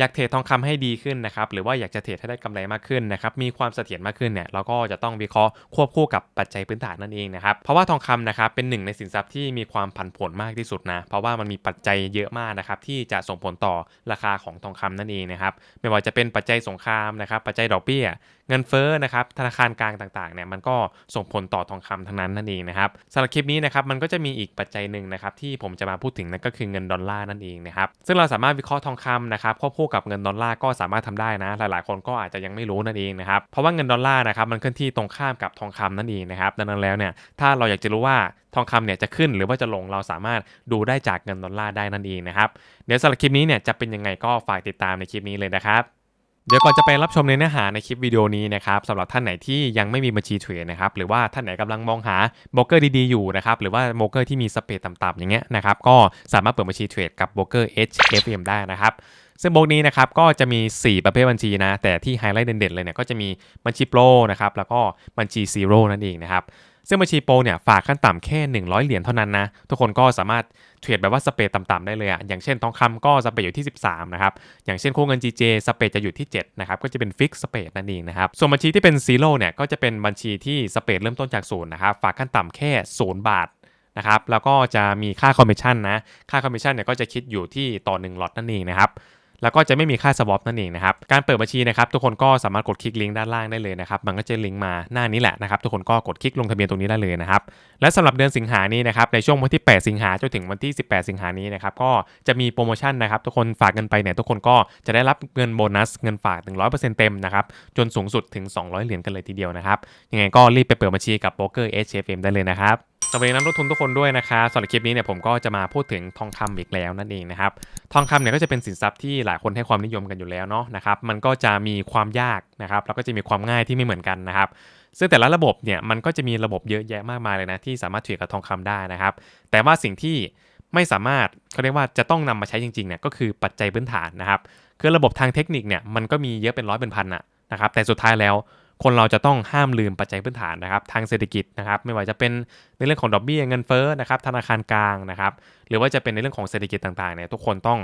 อยากเทรดทองคำให้ดีขึ้นนะครับหรือว่าอยากจะเทรดให้ได้กำไรมากขึ้นนะครับมีความเสถียรมากขึ้นเนี่ยเราก็จะต้องวิเคราะห์ควบคู่กับปัจจัยพื้นฐานนั่นเองนะครับเพราะว่าทองคำนะครับเป็นหนึ่งในสินทรัพย์ที่มีความผันผวนมากที่สุดนะเพราะว่ามันมีปัจจัยเยอะมากนะครับที่จะส่งผลต่อราคาของทองคำนั่นเองนะครับไม่ว่าจะเป็นปัจจัยสงครามนะครับปัจจัยดอกเบี้ย เงินเฟ้อนะครับธนาคารกลางต่างๆเนี่ยมันก็ส่งผลต่อทองคำทั้งนั้นนั่นเองนะครับสำหรับคลิปนี้นะครับมันก็จะมีอีกปัจจัยหนึ่งนะครับที่ผมจะมาพูดถึงนั่นก็คือเงินดอลลาร์นั่นเองนะครับซึ่งเราสามารถวิเคราะห์ทองคำนะครับควบคู่กับเงินดอลลาร์ก็สามารถทำได้นะ หลายๆ คนก็อาจจะยังไม่รู้นั่นเองนะครับเพราะว่าเงินดอลลาร์นะครับมันเคลื่อนที่ตรงข้ามกับทองคำนั่นเองนะครับดังนั้นแล้วเนี่ยถ้าเราอยากจะรู้ว่าทองคำเนี่ยจะขึ้นหรือว่าจะลงเราสามารถดูได้จากเงินดอลลาร์ได้นั่นเองนะครับเดี๋ยวสำหรับคลิปนี้เนี่ยจะเป็นยังไงก็ฝากติดตามในคลิปนี้เลยนะครับ เดี๋ยวก่อนจะไปรับชมในเนื้อหาในคลิปวิดีโอนี้นะครับสำหรับท่านไหนที่ยังไม่มีบัญชีเทรดนะครับหรือว่าท่านไหนกำลังมองหาโบรกเกอร์ดีๆอยู่นะครับหรือว่าโบรกเกอร์ที่มีสเปรดต่ำๆอย่างเงี้ยนะครับก็สามารถเปิดบัญชีเทรดกับโบรกเกอร์ HFM ได้นะครับซึ่งโบรกนี้นะครับก็จะมี 4 ประเภทบัญชีนะแต่ที่ไฮไลท์เด่นๆเลยเนี่ยก็จะมีบัญชีโปรนะครับแล้วก็บัญชีซีโร่นั่นเองนะครับ ซึ่งบัญชีโปรเนี่ยฝากขั้นต่ำแค่ 100 เหรียญเท่านั้นนะ ทุกคนก็สามารถเทรดแบบว่าสเปรดต่ำๆได้เลยอะอย่างเช่นทองคำก็สเปรดอยู่ที่ 13 นะครับ อย่างเช่นคู่เงิน GJ สเปรดจะอยู่ที่ 7 นะครับ ก็จะเป็นฟิกสเปรดนั่นเองนะครับ ส่วนบัญชีที่เป็นซีโร่เนี่ยก็จะเป็นบัญชีที่สเปรดเริ่มต้นจากศูนย์นะครับ ฝากขั้นต่ำแค่0บาทนะครับ แล้วก็จะมีค่าคอมมิชชั่นนะ ค่าคอมมิชชั่นเนี่ยก็จะคิดอยู่ที่ต่อ1ลอตนั่นเองนะครับ แล้วก็จะไม่มีค่าสวอปนั่นเองนะครับ การเปิดบัญชีนะครับทุกคนก็สามารถกดคลิกลิงก์ด้านล่างได้เลยนะครับ มันก็จะลิงก์มาหน้านี้แหละนะครับ ทุกคนก็กดคลิกลงทะเบียนตรงนี้ได้เลยนะครับ และสำหรับเดือนสิงหานี้นะครับ ในช่วงวันที่ 8 สิงหาจนถึงวันที่ 18 สิงหานี้นะครับ ก็จะมีโปรโมชั่นนะครับ ทุกคนฝากเงินไปเนี่ย ทุกคนก็จะได้รับเงินโบนัสเงินฝาก 100%เต็มนะครับ จนสูงสุดถึง 200 เหรียญกันเลยทีเดียวนะครับ ยังไงก็รีบไปเปิดบัญชีกับโบรกเกอร์ HFM ได้เลยนะครับ สวัสดีนักลงทุนทุกคนด้วยนะครับสำหรับคลิปนี้เนี่ยผมก็จะมาพูดถึงทองคำอีกแล้วนั่นเองนะครับทองคำเนี่ยก็จะเป็นสินทรัพย์ที่หลายคนให้ความนิยมกันอยู่แล้วเนาะนะครับมันก็จะมีความยากนะครับแล้วก็จะมีความง่ายที่ไม่เหมือนกันนะครับซึ่งแต่ละระบบเนี่ยมันก็จะมีระบบเยอะแยะมากมายเลยนะที่สามารถเทรดกับทองคำได้นะครับ แต่ว่าสิ่งที่ไม่สามารถเขาเรียกว่าจะต้องนำมาใช้จริงๆเนี่ยก็คือปัจจัยพื้นฐานนะครับคือระบบทางเทคนิคเนี่ยมันก็มีเยอะเป็นร้อยเป็นพันอะนะครับแต่สุดท้ายแล้ว คนเราจะต้องห้ามลืมปัจจัยพื้นฐานนะครับทางเศรษฐกิจนะครับไม่ว่าจะเป็นในเรื่องของดอกเบี้ยเงินเฟ้อนะครับธนาคารกลางนะครับหรือว่าจะเป็นในเรื่องของเศรษฐกิจต่างๆเนี่ยทุกคนต้อง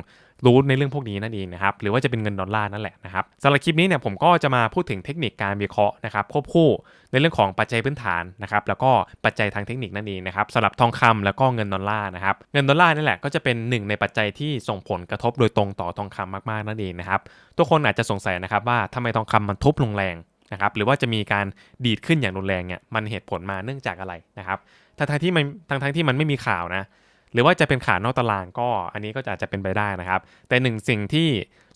รู้ในเรื่องพวกนี้นั่นเองนะครับหรือว่าจะเป็นเงินดอลลาร์นั่นแหละนะครับสำหรับคลิปนี้เนี่ยผมก็จะมาพูดถึงเทคนิคการวิเคราะห์นะครับควบคู่ในเรื่องของปัจจัยพื้นฐานนะครับแล้วก็ปัจจัยทางเทคนิคนั่นเองนะครับสำหรับทองคำแล้วก็เงินดอลลาร์นะครับเงินดอลลาร์นี่แหละก็จะเป็นหนึ่งในปัจจัยที่ส่งผลกระทบโดยตรงต่อทองคำมากๆนั่นเองนะครับทุกคนอาจจะสงสัยนะครับว่าทำไมทองคำมันทุบลงแรง นะครับหรือว่าจะมีการดีดขึ้นอย่างรุนแรงเนี่ยมันเหตุผลมาเนื่องจากอะไรนะครับทั้งที่มันทั้งทั้งที่มันไม่มีข่าวนะหรือว่าจะเป็นข่าวนอกตารางก็อันนี้ก็อาจจะเป็นไปได้นะครับ แต่หนึ่งสิ่งที่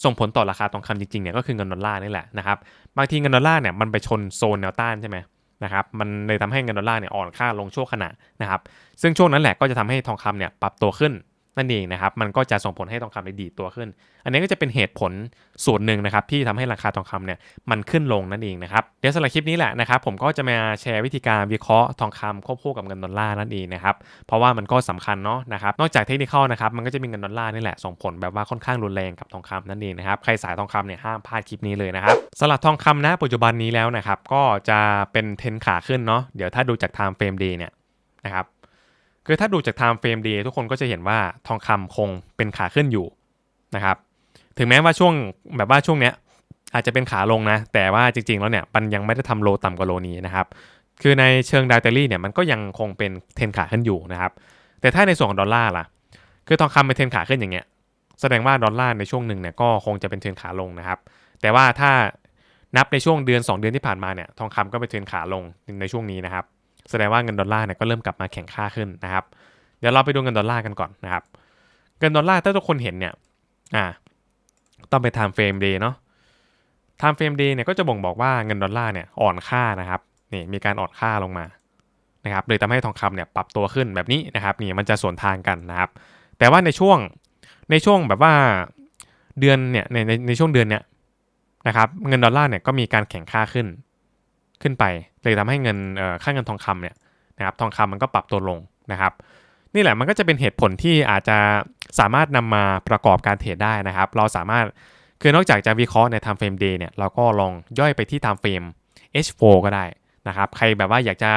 ส่งผลต่อราคาทองคำจริงๆเนี่ยก็คือเงินดอลลาร์นี่แหละนะครับบางทีเงินดอลลาร์เนี่ยมันไปชนโซนแนวต้านใช่ไหมนะครับมันเลยทำให้เงินดอลลาร์เนี่ยอ่อนค่าลงชั่วขณะนะครับซึ่งช่วงนั้นแหละก็จะทำให้ทองคำเนี่ยปรับตัวขึ้น นั่นเองนะครับมันก็จะส่งผลให้ทองคำได้ดีดตัวขึ้น อันนี้ก็จะเป็นเหตุผลส่วนหนึ่งนะครับที่ทำให้ราคาทองคำเนี่ยมันขึ้นลงนั่นเองนะครับเดี๋ยวสำหรับคลิปนี้แหละนะครับผมก็จะมาแชร์วิธีการวิเคราะห์ทองคำควบคู่กับเงินดอลลาร์นั่นเองนะครับเพราะว่ามันก็สำคัญเนาะนะครับนอกจากเทคนิคนะครับมันก็จะมีเงินดอลลาร์นี่แหละส่งผลแบบว่าค่อนข้างรุนแรงกับทองคำนั่นเองนะครับใครสายทองคำเนี่ยห้ามพลาดคลิปนี้เลยนะครับสำหรับทองคำนะปัจจุบันนี้แล้วนะครับก็จะเป็นเทรนขาขึ้นเนาะเดี๋ยวถ้าดูจาก time frame day เนี่ยนะครับ คือถ้าดูจาก time frame day ทุกคนก็จะเห็นว่าทองคำคงเป็นขาขึ้นอยู่นะครับ ถึงแม้ว่าช่วงแบบว่าช่วงเนี้ยอาจจะเป็นขาลงนะ แต่ว่าจริงๆ แล้วเนี่ยมันยังไม่ได้ทำโลต่ำกว่าโลนี้นะครับ คือในเชิงดาวเทอรี่เนี่ยมันก็ยังคงเป็นเทนขาขึ้นอยู่นะครับ แต่ถ้าในส่วนของดอลลาร์ล่ะ คือทองคำเป็นเทนขาขึ้นอย่างเงี้ย แสดงว่าดอลลาร์ในช่วงหนึ่งเนี่ยก็คงจะเป็นเทนขาลงนะครับ แต่ว่าถ้านับในช่วงเดือน 2 เดือนที่ผ่านมาเนี่ยทองคำก็เป็นเทรนขาลงในช่วงนี้นะครับ แสดงว่าเงินดอลลาร์เนี่ยก็เริ่มกลับมาแข็งค่าขึ้นนะครับ เดี๋ยวเราไปดูเงินดอลลาร์กันก่อนนะครับ เงินดอลลาร์ถ้าทุกคนเห็นเนี่ย อ่า ต้องไป time frame day เนาะ time frame day เนี่ยก็จะบ่งบอกว่าเงินดอลลาร์เนี่ยอ่อนค่านะครับ นี่มีการอ่อนค่าลงมา นะครับ เลยทำให้ทองคำเนี่ยปรับตัวขึ้นแบบนี้นะครับ นี่มันจะสวนทางกันนะครับ แต่ว่าในช่วง ในช่วงแบบว่าเดือนเนี่ยในในในช่วงเดือนเนี่ยนะครับ เงินดอลลาร์เนี่ยก็มีการแข็งค่าขึ้น ขึ้นไป เลยทำให้เงินค่าเงินทองคำเนี่ยนะครับทองคำมันก็ปรับตัวลงนะครับ นี่แหละมันก็จะเป็นเหตุผลที่อาจจะสามารถนำมาประกอบการเทรดได้นะครับ เราสามารถคือนอกจากจะวิเคราะห์ใน time frame day เนี่ยเราก็ลองย่อยไปที่ time frame H4 ก็ได้นะครับ ใครแบบว่าอยากจะ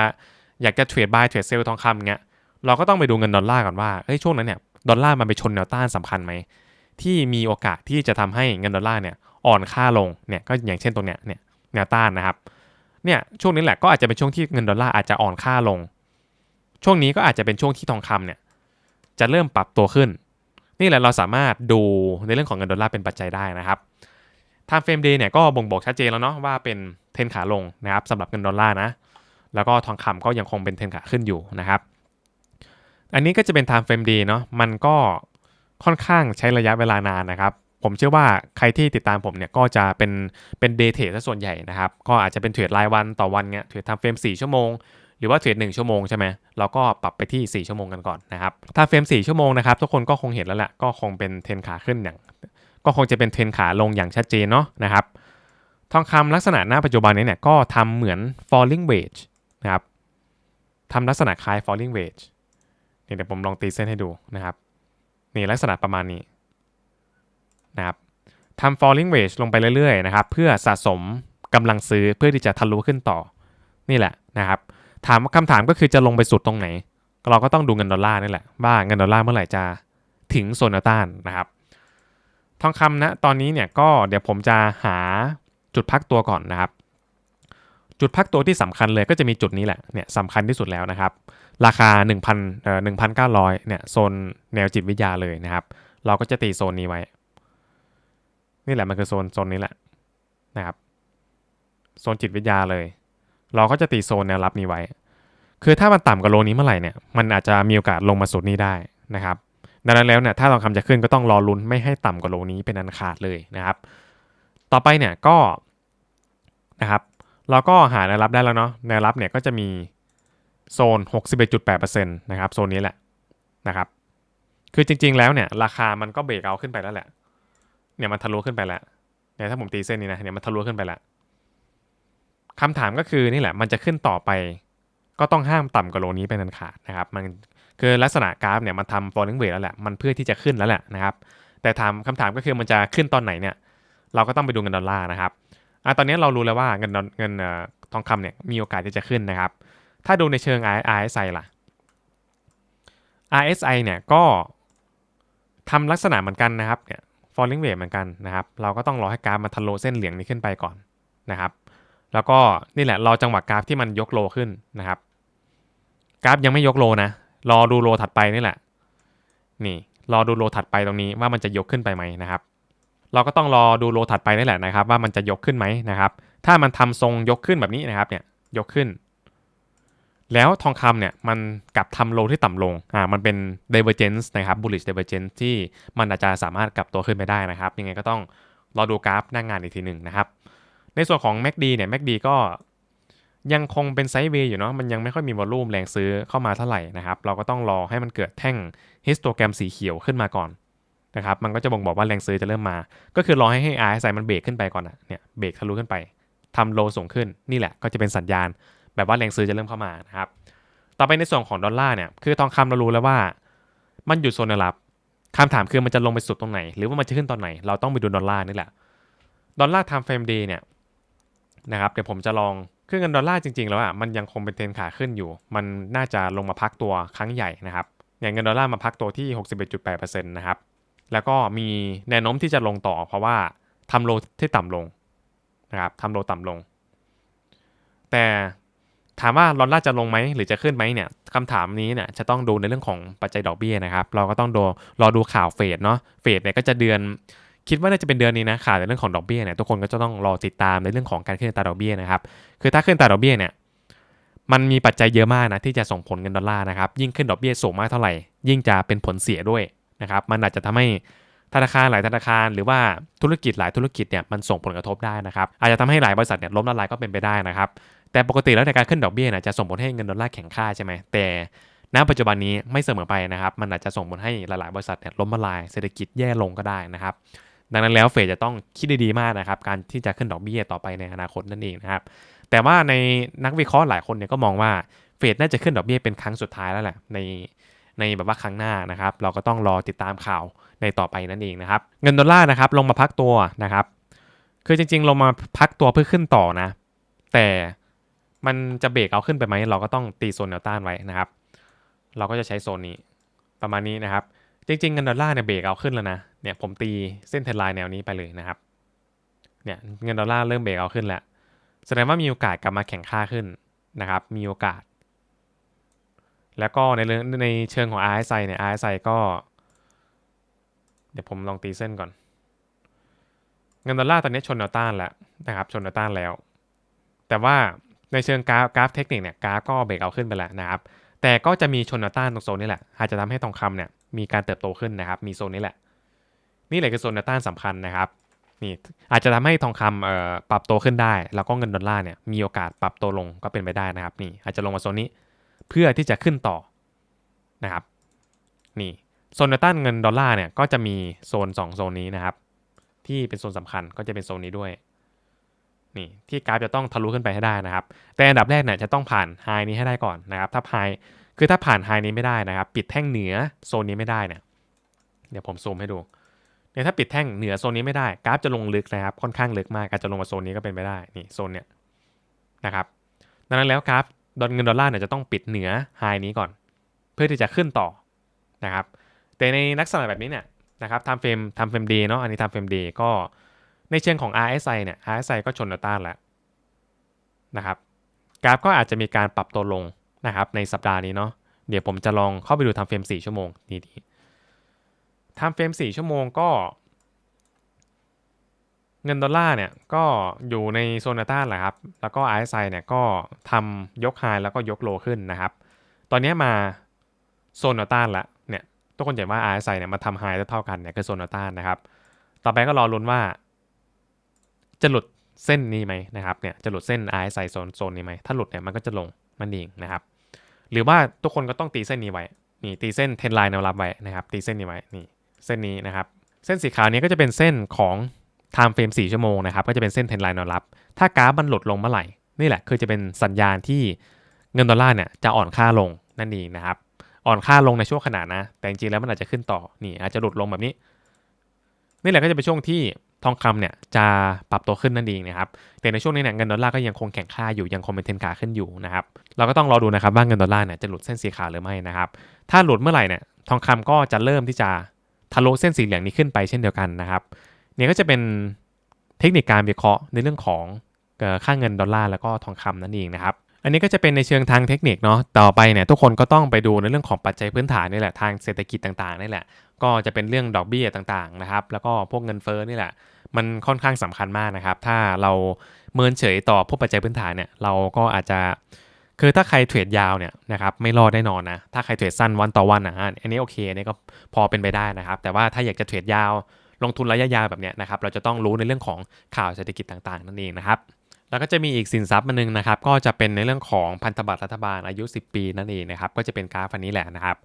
อยากจะเทรดบายเทรดเซลล์ทองคำเงี้ยเราก็ต้องไปดูเงินดอลลาร์ก่อนว่าเฮ้ยช่วงนั้นเนี่ยดอลลาร์มันไปชนแนวต้านสำคัญไหมที่มีโอกาสที่จะทำให้เงินดอลลาร์เนี่ยอ่อนค่าลงเนี่ยก็อย่างเช่นตรงเนี้ยเนี่ยแนวต้านนะครับ เนี่ยช่วงนี้แหละก็อาจจะเป็นช่วงที่เงินดอลลาร์อาจจะอ่อนค่าลง ช่วงนี้ก็อาจจะเป็นช่วงที่ทองคำเนี่ยจะเริ่มปรับตัวขึ้น นี่แหละเราสามารถดูในเรื่องของเงินดอลลาร์เป็นปัจจัยได้นะครับ time frame day เนี่ยก็บ่งบอกชัดเจนแล้วเนาะว่าเป็นเทนขาลงนะครับสำหรับเงินดอลลาร์นะแล้วก็ทองคำก็ยังคงเป็นเทนขาขึ้นอยู่นะครับ อันนี้ก็จะเป็น time frame day เนาะมันก็ค่อนข้างใช้ระยะเวลานานนะครับ ผมเชื่อว่าใครที่ติดตามผมเนี่ยก็จะเป็นเป็น day trade ซะส่วนใหญ่นะครับ ก็อาจจะเป็นเทรดรายวันต่อวันเนี่ยเทรด time frame 4ชั่วโมง หรือว่าเทรด1ชั่วโมงใช่ไหมเราก็ปรับไปที่ 4 ชั่วโมงกันก่อนนะครับ time frame 4ชั่วโมงนะครับทุกคนก็คงเห็นแล้วแหละก็คงเป็นเทรนขาขึ้นอย่าง ก็คงจะเป็นเทรนขาลงอย่างชัดเจนเนาะนะครับทองคำลักษณะหน้าปัจจุบันนี้เนี่ยก็ทำเหมือน falling wedge นะครับทำลักษณะคล้าย falling wedge เดี๋ยวผมลองตีเส้นให้ดูนะครับนี่ลักษณะประมาณนี้ นะครับทำ falling wedge ลงไปเรื่อยๆนะครับเพื่อสะสมกำลังซื้อเพื่อที่จะทะลุขึ้นต่อ นี่แหละนะครับถามคำถามก็คือจะลงไปสุดตรงไหน เราก็ต้องดูเงินดอลลาร์นี่แหละว่าเงินดอลลาร์เมื่อไหร่จะถึงโซนต้านนะครับ ทองคำนะตอนนี้เนี่ยก็เดี๋ยวผมจะหาจุดพักตัวก่อนนะครับ จุดพักตัวที่สำคัญเลยก็จะมีจุดนี้แหละเนี่ยสำคัญที่สุดแล้วนะครับ ราคา 1,000เอ่อ1,900เนี่ยโซนแนวจิตวิทยาเลยนะครับ เราก็จะตีโซนนี้ไว้ นี่แหละมันคือโซนโซนนี้แหละนะครับ โซนจิตวิทยาเลย เราก็จะตีโซนแนวรับนี้ไว้ คือถ้ามันต่ำกว่าโลนี้เมื่อไหร่เนี่ย มันอาจจะมีโอกาสลงมาสุดนี้ได้นะครับ ดังนั้นแล้วเนี่ยถ้าทองคำจะขึ้นก็ต้องรอลุ้นไม่ให้ต่ำกว่าโลนี้เป็นอันขาดเลยนะครับ ต่อไปเนี่ยก็นะครับ เราก็หาแนวรับได้แล้วเนาะ แนวรับเนี่ยก็จะมีโซน 61.8%นะครับ โซนนี้แหละนะครับ คือจริงๆแล้วเนี่ยราคามันก็เบรกเอาขึ้นไปแล้วแหละ เนี่ยมันทะลุขึ้นไปแล้วเนี่ยถ้าผมตีเส้นนี้นะเนี่ยมันทะลุขึ้นไปแล้วคำถามก็คือนี่แหละมันจะขึ้นต่อไป ก็ต้องห้ามต่ำกว่าโลนี้เป็นอันขาดนะครับ มันคือลักษณะกราฟเนี่ยมันทำ falling wedge แล้วแหละมันเพื่อที่จะขึ้นแล้วแหละนะครับ แต่ถามคำถามก็คือมันจะขึ้นตอนไหนเนี่ยเราก็ต้องไปดูเงินดอลลาร์นะครับอะตอนนี้เรารู้แล้วว่าเงินเงินทองคำเนี่ยมีโอกาสที่จะขึ้นนะครับ ถ้าดูในเชิง RSI ล่ะ RSI เนี่ยก็ทำลักษณะเหมือนกันนะครับเนี่ย falling wedge เหมือนกันนะครับ เราก็ต้องรอให้กราฟมันทะลุเส้นเหลืองนี้ขึ้นไปก่อนนะครับ แล้วก็นี่แหละรอจังหวะกราฟที่มันยกโลขึ้นนะครับ กราฟยังไม่ยกโลนะ รอดูโลถัดไปนี่แหละ นี่รอดูโลถัดไปตรงนี้ว่ามันจะยกขึ้นไปไหมนะครับ เราก็ต้องรอดูโลถัดไปนี่แหละนะครับ ว่ามันจะยกขึ้นไหมนะครับ ถ้ามันทำทรงยกขึ้นแบบนี้นะครับเนี่ยยกขึ้น แล้วทองคำเนี่ยมันกลับทำโลที่ต่ำลงอ่ามันเป็น divergence นะครับ bullish divergence ที่มันอาจจะสามารถกลับตัวขึ้นไปได้นะครับ ยังไงก็ต้องรอดูกราฟหน้างงานอีกทีหนึ่งนะครับ ในส่วนของ MACD เนี่ย MACD ก็ยังคงเป็นไซด์เวย์อยู่เนาะมันยังไม่ค่อยมีวอลลุ่มแรงซื้อเข้ามาเท่าไหร่นะครับ เราก็ต้องรอให้มันเกิดแท่งฮิสโตแกรมสีเขียวขึ้นมาก่อนนะครับมันก็จะบ่งบอกว่าแรงซื้อจะเริ่มมา ก็คือรอให้ให้ RSI มันเบรกขึ้นไปก่อนอะเนี่ยเบรกทะลุขึ้นไปทำโลสูงขึ้นนี่แหละก็จะเป็นสัญญาณ แบบว่าแรงซื้อจะเริ่มเข้ามานะครับ ต่อไปในส่วนของดอลลาร์เนี่ย คือทองคำเรารู้แล้วว่า มันอยู่โซนแนวรับคำถามคือมันจะลงไปสุดตรงไหน หรือว่ามันจะขึ้นตอนไหน เราต้องไปดูดอลลาร์นี่แหละ ดอลลาร์ time frame day เนี่ยนะครับ เดี๋ยวผมจะลองคือเงินดอลลาร์จริงๆ แล้วอะ มันยังคงเป็นเทรนขาขึ้นอยู่ มันน่าจะลงมาพักตัวครั้งใหญ่นะครับอย่างเงินดอลลาร์มาพักตัวที่ 61.8%นะครับ แล้วก็มีแนวโน้มที่จะลงต่อ เพราะว่าทำโลที่ต่ำลงนะครับทำโลต่ำลง แต่ ถามว่าดอลลาร์จะลงไหมหรือจะขึ้นไหมเนี่ยคำถามนี้เนี่ยจะต้องดูในเรื่องของปัจจัยดอกเบี้ยนะครับ เราก็ต้องดูรอดูข่าวเฟดเนาะเฟดเนี่ยก็จะเดือนคิดว่าน่าจะเป็นเดือนนี้นะข่าวในเรื่องของดอกเบี้ยเนี่ยทุกคนก็จะต้องรอติดตามในเรื่องของการขึ้นอัตาดอกเบี้ยนะครับคือถ้าขึ้นอัตาดอกเบี้ยเนี่ยมันมีปัจจัยเยอะมากนะที่จะส่งผลเงินดอลลาร์นะครับยิ่งขึ้นดอกเบี้ยสูงมากเท่าไหร่ ยิ่งจะเป็นผลเสียด้วยนะครับมันอาจจะทำให้ธนาคารหลายธนาคารหรือว่าธุรกิจหลายธุรกิจเนี่ยมันส่งผลกระทบได้นะครับอาจจะทำให้หลายบริษัทเนี่ยล้มละลายก็เป็นไปได้นะครับ แต่ปกติแล้วในการขึ้นดอกเบี้ยนี่ยจะส่งผลให้เงินดอลลาร์แข็งค่าใช่ไหมแต่ณปัจจุบันนี้ไม่เสมอไปนะครับ มันอาจจะส่งผลให้หลายๆบริษัทเนี่ยล้มละลายเศรษฐกิจแย่ลงก็ได้นะครับ ดังนั้นแล้วเฟดจะต้องคิดดีๆมากนะครับ การที่จะขึ้นดอกเบี้ยต่อไปในอนาคตนั่นเองนะครับ แต่ว่าในนักวิเคราะห์หลายคนเนี่ยก็มองว่าเฟดน่าจะขึ้นดอกเบี้ยเป็นครั้งสุดท้ายแล้วแหละในในแบบว่าครั้งหน้านะครับ เราก็ต้องรอติดตามข่าวในต่อไปนั่นเองนะครับ เงินดอลลาร์นะครับลงมาพักตัวนะครับ คือจริงๆลงมาพักตัวเพื่อขึ้นต่อนะ แต่ มันจะเบรกเอาขึ้นไปไหมเราก็ต้องตีโซนแนวต้านไว้นะครับ เราก็จะใช้โซนนี้ประมาณนี้นะครับ จริงๆเงินดอลลาร์เนี่ยเบรกเอาขึ้นแล้วนะเนี่ยผมตีเส้นเทรนไลน์แนวนี้ไปเลยนะครับเนี่ยเงินดอลลาร์เริ่มเบรกเอาขึ้นแล้วแสดงว่ามีโอกาสกลับมาแข่งค่าขึ้นนะครับ มีโอกาส แล้วก็ในเรื่องในเชิงของ RSI เนี่ย RSI ก็ เดี๋ยวผมลองตีเส้นก่อน เงินดอลลาร์ตอนนี้ชนแนวต้านแล้วนะครับ ชนแนวต้านแล้ว แต่ว่า ในเชิงกราฟกราฟเทคนิคเนี่ยกราฟก็เบรกเอาขึ้นไปแล้วนะครับ แต่ก็จะมีชนต้านตรงโซนนี้แหละ อาจจะทำให้ทองคำเนี่ยมีการเติบโตขึ้นนะครับ มีโซนนี้แหละ นี่แหละคือโซนต้านสำคัญนะครับ นี่อาจจะทำให้ทองคำปรับตัวขึ้นได้ แล้วก็เงินดอลลาร์เนี่ยมีโอกาสปรับตัวลงก็เป็นไปได้นะครับ นี่อาจจะลงมาโซนนี้เพื่อที่จะขึ้นต่อนะครับ นี่โซนต้านเงินดอลลาร์เนี่ยก็จะมีโซน 2 โซนนี้นะครับ ที่เป็นโซนสำคัญก็จะเป็นโซนนี้ด้วย นี่ที่กราฟจะต้องทะลุขึ้นไปให้ได้นะครับ แต่อันดับแรกเนี่ยจะต้องผ่านไฮนี้ให้ได้ก่อนนะครับ ถ้าไฮคือถ้าผ่านไฮนี้ไม่ได้นะครับ ปิดแท่งเหนือโซนนี้ไม่ได้เนี่ย เดี๋ยวผมซูมให้ดูเนี่ยถ้าปิดแท่งเหนือโซนนี้ไม่ได้กราฟจะลงลึกนะครับ ค่อนข้างลึกมากการจะลงมาโซนนี้ก็เป็นไปได้นี่โซนเนี้ยนะครับดังนั้นแล้วกราฟดอลเงินดอลลาร์เนี่ยจะต้องปิดเหนือไฮนี้ก่อน เพื่อที่จะขึ้นต่อนะครับ แต่ในลักษณะแบบนี้เนี่ยนะครับทำเฟรมทำเฟรมดย์เนาะอันนี้ทำเฟรมดย์ก็ ในเชิงของ RSI เนี่ย RSI ก็ชนแนวต้านแล้วนะครับ กราฟก็อาจจะมีการปรับตัวลงนะครับในสัปดาห์นี้เนาะ เดี๋ยวผมจะลองเข้าไปดูทำเฟรม 4 ชั่วโมงดีทำเฟรม 4 ชั่วโมงก็ เงินดอลลาร์เนี่ยก็อยู่ในโซนต้านแหละครับ แล้วก็ RSI เนี่ยก็ทำยกไฮแล้วก็ยกโลขึ้นนะครับ ตอนนี้มาโซนต้านละเนี่ย ทุกคนเห็นว่า RSI เนี่ยมาทำไฮเท่ากันเนี่ยคือโซนต้านนะครับ ต่อไปก็รอลุ้นว่า จะหลุดเส้นนี้ไหมนะครับเนี่ยจะหลุดเส้น RSI โซนโซนนี้ไหมถ้าหลุดเนี่ยมันก็จะลงนั่นเองนะครับ หรือว่าทุกคนก็ต้องตีเส้นนี้ไว้นี่ตีเส้นเทนไลน์แนวรับไว้นะครับตีเส้นนี้ไว้นี่เส้นนี้นะครับ เส้นสีขาวนี้ก็จะเป็นเส้นของ time frame 4ชั่วโมงนะครับก็จะเป็นเส้นเทนไลน์แนวรับ ถ้ากราฟมันหลุดลงเมื่อไหร่นี่แหละคือจะเป็นสัญญาณที่เงินดอลลาร์เนี่ยจะอ่อนค่าลงนั่นเองนะครับ อ่อนค่าลงในช่วงขณะนะ แต่จริงๆแล้วมันอาจจะขึ้นต่อนี่อาจจะหลุดลงแบบนี้ นี่แหละก็จะเป็นช่วงที่ ทองคำเนี่ยจะปรับตัวขึ้นนั่นเองนะครับ แต่ในช่วงนี้เนี่ยเงินดอลลาร์ก็ยังคงแข็งค่าอยู่ยังคงเป็นเทนขาขึ้นอยู่นะครับ เราก็ต้องรอดูนะครับว่าเงินดอลลาร์เนี่ยจะหลุดเส้นสีขาวหรือไม่นะครับ ถ้าหลุดเมื่อไหร่เนี่ยทองคำก็จะเริ่มที่จะทะลุเส้นสีเหลืองนี้ขึ้นไปเช่นเดียวกันนะครับ เนี่ยก็จะเป็นเทคนิคการวิเคราะห์ในเรื่องของค่าเงินดอลลาร์แล้วก็ทองคำนั่นเองนะครับอันนี้ก็จะเป็นในเชิงทางเทคนิคเนาะ ต่อไปเนี่ยทุกคนก็ต้องไปดูในเรื่องของปัจจัยพื้นฐานนี่แหละทางเศรษฐกิจต่างๆนี่แหละ ก็จะเป็นเรื่องดอกเบี้ยต่างๆนะครับ แล้วก็พวกเงินเฟ้อนี่แหละ มันค่อนข้างสำคัญมากนะครับ ถ้าเราเมินเฉยต่อพวกปัจจัยพื้นฐานเนี่ย เราก็อาจจะ คือถ้าใครเทรดยาวเนี่ยนะครับไม่รอดแน่นอนนะ ถ้าใครเทรดสั้นวันต่อวันนะอันนี้โอเคอันนี้ก็พอเป็นไปได้นะครับ แต่ว่าถ้าอยากจะเทรดยาว ลงทุนระยะยาวแบบเนี้ยนะครับ เราจะต้องรู้ในเรื่องของข่าวเศรษฐกิจต่างๆ นั่นเองนะครับแล้วก็จะมีอีกสินทรัพย์หนึงนะครับ ก็จะเป็นในเรื่องของพันธบัตรรัฐบาลอายุ 10 ปีนั่นเองนะครับ ก็จะเป็นกราฟอันนี้แหละนะครับ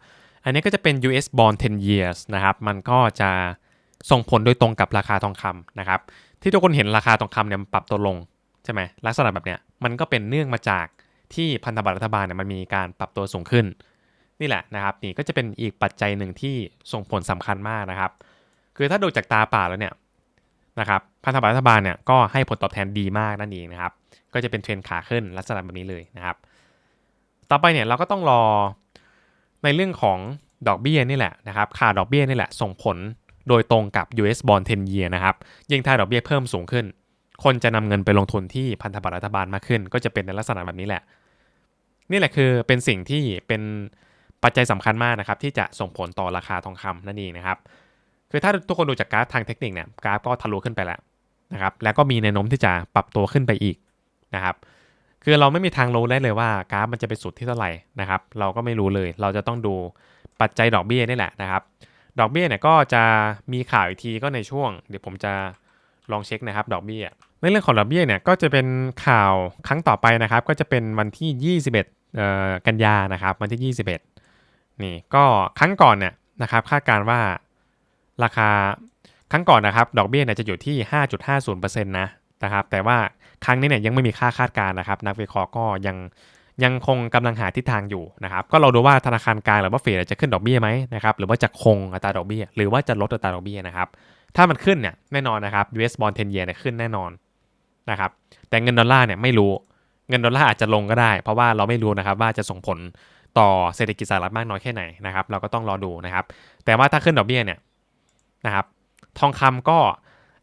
อันนี้ก็จะเป็น US bond 10 years นะครับ มันก็จะส่งผลโดยตรงกับราคาทองคำนะครับ ที่ทุกคนเห็นราคาทองคำเนี่ยมันปรับตัวลงใช่ไหมลักษณะแบบเนี้ยมันก็เป็นเนื่องมาจากที่พันธบัตรรัฐบาลเนี่ยมันมีการปรับตัวสูงขึ้น นี่แหละนะครับนี่ก็จะเป็นอีกปัจจัยหนึ่งที่ส่งผลสำคัญมากนะครับ คือถ้าดูจากตาป่าแล้วเนี่ยนะครับพันธบัตรรัฐบาลเนี่ยก็ให้ผลตอบแทนดีมากนั่นเองนะครับ ก็จะเป็นเทรนขาขึ้นลักษณะแบบนี้เลยนะครับ ต่อไปเนี่ยเราก็ต้องรอ ในเรื่องของดอกเบี้ยนี่แหละนะครับค่าดอกเบี้ยนี่แหละส่งผลโดยตรงกับ US bond 10 year นะครับยิ่งถ้าดอกเบี้ยเพิ่มสูงขึ้น คนจะนำเงินไปลงทุนที่พันธบัตรรัฐบาลมากขึ้น ก็จะเป็นในลักษณะแบบนี้แหละ นี่แหละคือเป็นสิ่งที่เป็นปัจจัยสำคัญมากนะครับที่จะส่งผลต่อราคาทองคำนั่นเองนะครับคือถ้าทุกคนดูจากกราฟทางเทคนิคเนี่ยกราฟก็ทะลุขึ้นไปแล้วนะครับแล้วก็มีแนวโน้มที่จะปรับตัวขึ้นไปอีกนะครับ คือเราไม่มีทางรู้ได้เลยว่ากราฟมันจะไปสุดที่เท่าไหร่นะครับ เราก็ไม่รู้เลย เราจะต้องดูปัจจัยดอกเบี้ยนี่แหละนะครับ ดอกเบี้ยเนี่ยก็จะมีข่าวอีกทีก็ในช่วง เดี๋ยวผมจะลองเช็คนะครับ ดอกเบี้ย ในเรื่องของดอกเบี้ยเนี่ยก็จะเป็นข่าวครั้งต่อไปนะครับ ก็จะเป็นวันที่ 21เอ่อกันยานะครับ วันที่ 21 นี่ก็ครั้งก่อนเนี่ยนะครับคาดการว่าราคาครั้งก่อนนะครับ ดอกเบี้ยเนี่ยจะอยู่ที่ 5.50%นะ นะครับ แต่ว่าครั้งนี้เนี่ยยังไม่มีค่าคาดการณ์นะครับ นักวิเคราะห์ก็ยังยังคงกำลังหาทิศทางอยู่นะครับ ก็เราดูว่าธนาคารกลางหรือว่าเฟดจะขึ้นดอกเบี้ยไหมนะครับ หรือว่าจะคงอัตราดอกเบี้ย หรือว่าจะลดอัตราดอกเบี้ยนะครับ ถ้ามันขึ้นเนี่ยแน่นอนนะครับ US bond 10 year เนี่ยขึ้นแน่นอนนะครับ แต่เงินดอลลาร์เนี่ยไม่รู้ เงินดอลลาร์อาจจะลงก็ได้ เพราะว่าเราไม่รู้นะครับว่าจะส่งผลต่อเศรษฐกิจสหรัฐมากน้อยแค่ไหนนะครับ เราก็ต้องรอดูนะครับ แต่ว่าถ้าขึ้นดอกเบี้ยเนี่ยนะครับ ทองคำก็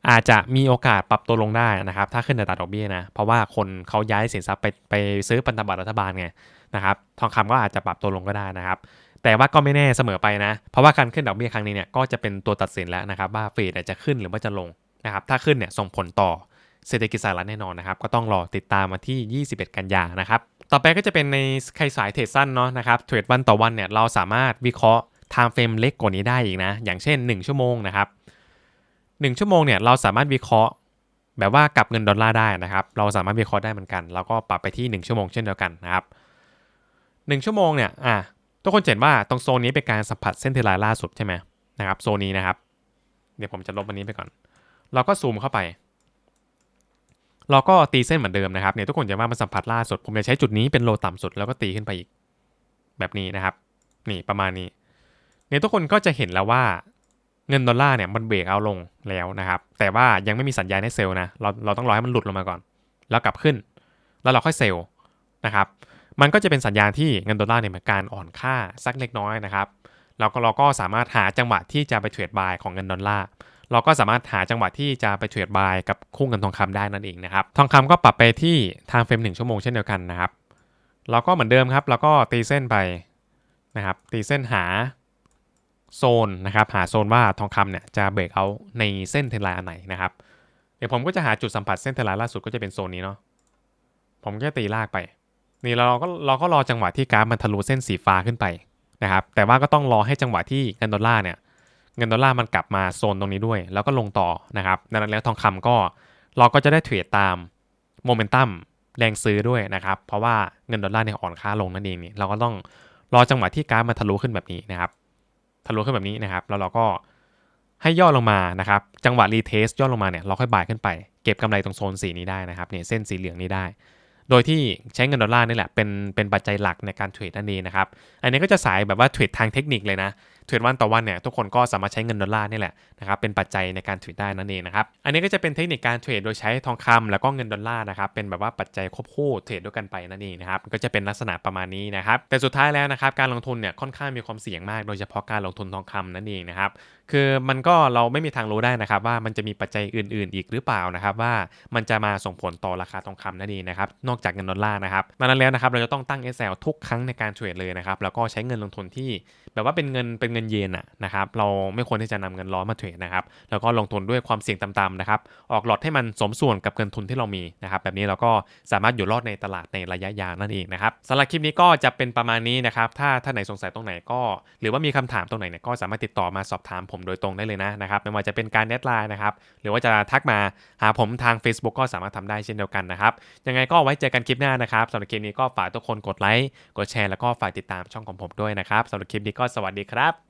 อาจจะมีโอกาสปรับตัวลงได้นะครับถ้าขึ้นอัตราดอกเบี้ยนะเพราะว่าคนเขาย้ายสินทรัพย์ไปไปซื้อพันธบัตรรัฐบาลไงนะครับทองคำก็อาจจะปรับตัวลงก็ได้นะครับ แต่ว่าก็ไม่แน่เสมอไปนะ เพราะว่าการขึ้นดอกเบี้ยครั้งนี้เนี่ยก็จะเป็นตัวตัดสินแล้วนะครับว่าเฟดจะขึ้นหรือว่าจะลงนะครับถ้าขึ้นเนี่ยส่งผลต่อเศรษฐกิจสหรัฐแน่นอนนะครับก็ต้องรอติดตามมาที่ 21 กันยานะครับต่อไปก็จะเป็นในใครสายเทรดสั้นเนาะนะครับเทรดวันต่อวันเนี่ยเราสามารถวิเคราะห์ time frame เล็กกว่านี้ได้อีกนะอย่างเช่น 1 ชั่วโมงนะครับ 1 ชั่วโมงเนี่ยเราสามารถวิเคราะห์ แบบว่ากับเงินดอลลาร์ได้นะครับ เราสามารถวิเคราะห์ได้เหมือนกัน แล้วก็ปรับไปที่ 1 ชั่วโมงเช่นเดียวกันนะครับ1ชั่วโมงเนี่ยอะทุกคนเห็นว่าตรงโซนนี้เป็นการสัมผัสเส้นเทรายล่าสุดใช่ไหมนะครับโซนนี้นะครับ เดี๋ยวผมจะลบอันนี้ไปก่อน เราก็ซูมเข้าไป เราก็ตีเส้นเหมือนเดิมนะครับเนี่ยทุกคนจะว่ามันสัมผัสล่าสุด ผมจะใช้จุดนี้เป็นโลต่ำสุด แล้วก็ตีขึ้นไปอีกแบบนี้นะครับ นี่ประมาณนี้เนี่ยทุกคนก็จะเห็นแล้วว่า เงินดอลลาร์เนี่ยมันเบรกเอาลงแล้วนะครับ แต่ว่ายังไม่มีสัญญาณให้เซลล์นะ เราเราต้องรอให้มันหลุดลงมาก่อน แล้วกลับขึ้น แล้วเราค่อยเซลล์นะครับ มันก็จะเป็นสัญญาณที่เงินดอลลาร์เนี่ยมีการอ่อนค่าสักเล็กน้อยนะครับเราก็เราก็สามารถหาจังหวะที่จะไปเทรดบายของเงินดอลลาร์เราก็สามารถหาจังหวะที่จะไปเทรดบายกับคู่เงินทองคำได้นั่นเองนะครับ ทองคำก็ปรับไปที่ทางเฟรมหนึ่งชั่วโมงเช่นเดียวกันนะครับ เราก็เหมือนเดิมครับ เราก็ตีเส้นไปนะครับ ตีเส้นหา โซนนะครับหาโซนว่าทองคำเนี่ยจะเบรกเอาในเส้นเทรนไลน์อันไหนนะครับเดี๋ยวผมก็จะหาจุดสัมผัสเส้นเทรนไลน์ล่าสุดก็จะเป็นโซนนี้เนาะผมก็ตีลากไป นี่เราก็เราก็รอจังหวะที่กราฟมันทะลุเส้นสีฟ้าขึ้นไปนะครับแต่ว่าก็ต้องรอให้จังหวะที่เงินดอลลาร์เนี่ยเงินดอลลาร์มันกลับมาโซนตรงนี้ด้วย แล้วก็ลงต่อนะครับดังนั้นแล้วทองคำก็เราก็จะได้เทรดตามโมเมนตัมแรงซื้อด้วยนะครับ เพราะว่าเงินดอลลาร์เนี่ยอ่อนค่าลงนั่นเองนี่เราก็ต้องรอจังหวะที่กราฟมันทะลุขึ้นแบบนี้นะครับ ทะลุขึ้นแบบนี้นะครับ แล้วเราก็ให้ย่อลงมานะครับ จังหวะรีเทสย่อลงมาเนี่ย เราค่อยบายขึ้นไป เก็บกำไรตรงโซนสีนี้ได้นะครับ เนี่ยเส้นสีเหลืองนี้ได้ โดยที่ใช้เงินดอลลาร์นี่แหละ เป็นเป็นปัจจัยหลักในการเทรดนั่นเองนะครับ อันนี้ก็จะสายแบบว่าเทรดทางเทคนิคเลยนะ เทรดวันต่อวันเนี่ยทุกคนก็สามารถใช้เงินดอลลาร์นี่แหละนะครับเป็นปัจจัยในการเทรดได้นั่นเองนะครับอันนี้ก็จะเป็นเทคนิคการเทรดโดยใช้ทองคำแล้วก็เงินดอลลาร์นะครับเป็นแบบว่าปัจจัยควบคู่เทรดด้วยกันไปนั่นเองนะครับก็จะเป็นลักษณะประมาณนี้นะครับแต่สุดท้ายแล้วนะครับการลงทุนเนี่ยค่อนข้างมีความเสี่ยงมาก โดยเฉพาะการลงทุนทองคำนั่นเองนะครับ คือมันก็เราไม่มีทางรู้ได้นะครับ ว่ามันจะมีปัจจัยอื่น ๆ อีกหรือเปล่านะครับ ว่ามันจะมาส่งผลต่อราคาทองคำนั่นเองนะครับนอกจากเงินดอลลาร์นะครับดังนั้นแล้วนะครับเราจะต้องตั้ง SL ทุกครั้งในการเทรดเลยนะครับแล้วก็ใช้เงินลงทุนที่ แบบว่าเป็นเงินเป็นเงินเยนอะนะครับเราไม่ควรที่จะนำเงินร้อนมาเทรดนะครับแล้วก็ลงทุนด้วยความเสี่ยงต่ำๆนะครับออกหลอดให้มันสมส่วนกับเงินทุนที่เรามีนะครับแบบนี้เราก็สามารถอยู่รอดในตลาดในระยะยาวนั่นเองนะครับสำหรับคลิปนี้ก็จะเป็นประมาณนี้นะครับถ้าท่านไหนสงสัยตรงไหนก็ หรือว่ามีคำถามตรงไหนเนี่ยก็สามารถติดต่อมาสอบถามผมโดยตรงได้เลยนะนะครับไม่ว่าจะเป็นการแอดไลน์นะครับหรือว่าจะทักมาหาผมทาง Facebook ก็สามารถทำได้เช่นเดียวกันนะครับยังไงก็ไว้เจอกันคลิปหน้านะครับสำหรับคลิปนี้ก็ฝากทุกคนกดไลค์กดแชร์แล้วก็ฝากติดตามช่องของผมด้วยนะครับสำหรับคลิปนี้ก็สวัสดีครับ